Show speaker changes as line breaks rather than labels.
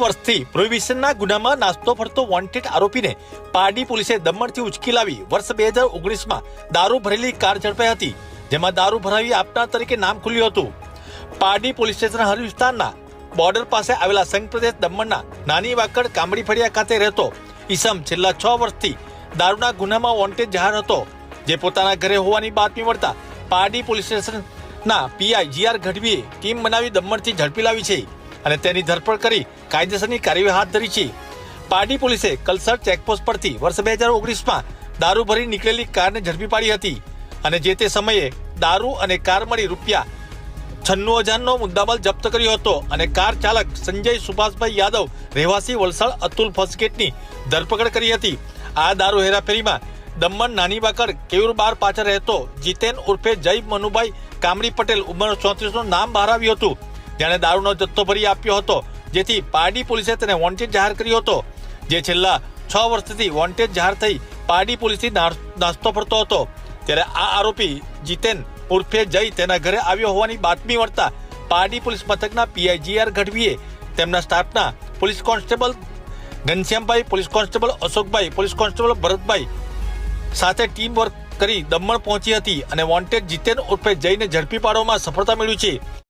વર્ષથી પ્રોહિબિશનના ગુનામાં નાસ્તો ફરતો વોન્ટેડ આરોપીને પારડી પોલીસે દમણથી ઉચકી લાવી. વર્ષ બે હજાર ઓગણીસમાં દારૂ ભરેલી કાર ઝડપાઈ હતી, જેમાં દારૂ ભરાવી આપનાર તરીકે નામ ખુલ્યું હતું. પારડી પોલીસ સ્ટેશન હર વિસ્તારના બોર્ડર પાસે આવેલા સંઘ પ્રદેશ દમણના નાની વાકડ કામડી ફળિયા ખાતે રહેતો ઈસમ છેલ્લા છ વર્ષથી દારૂના ગુનામાં વોન્ટેડ જાહેર હતો, જે પોતાના ઘરે હોવાની બાતમી મળતા પારડી પોલીસ સ્ટેશનના પીઆઈ જીઆર ગઢવીએ ટીમ બનાવી દમણથી ઝડપી લાવી છે. અને તેની ધરપકડ કરી કાયદેસરની કાર્યવાહી હાથ ધરી છે. પારડી પોલીસે કલસર ચેકપોસ્ટ પરથી વર્ષ બે હજાર ઓગણીસમાં દારૂ ભરી નીકળેલી કારને ઝડપી પાડી હતી અને જે તે સમયે દારૂ અને કાર મળી રૂપિયા છન્નું હજારનો મુદ્દામાલ જપ્ત કર્યો હતો અને કાર ચાલક સંજય સુભાષભાઈ યાદવ રહેવાસી વલસાડ અતુલ ફર્સ્ટગેટની ધરપકડ કરી હતી. આ દારૂ હેરાફેરીમાં દમણ નાની બાકડ કેયુર બાર પાછળ રહેતો જીતેન ઉર્ફે જય મનુભાઈ કામડી પટેલ ઉંમર ચોત્રીસનું નામ બહાર આવ્યું હતું. જેણે દારૂનો જથ્થો ભરી આપ્યો હતો, જેથી પારડી પોલીસે તેને વોન્ટેડ જાહેર કર્યો હતો. જે છેલ્લા છ વર્ષથી વોન્ટેડ જાહેર થઈ પારડી પોલીસથી નાસ્તો ફરતો હતો. ત્યારે આ આરોપી જીતેન ઉર્ફે જઈ તેના ઘરે આવ્યો હોવાની બાતમી મળતા પારડી પોલીસ મથકના પીઆઈજીઆર ગઢવીએ તેમના સ્ટાફના police constable Ghanshyambhai, police constable Ashokbhai, police constable Bharatbhai સાથે ટીમ વર્ક કરી દમણ પહોંચી હતી અને વોન્ટેડ જીતેન ઉર્ફે જઈને ઝડપી પાડવામાં સફળતા મેળવી છે.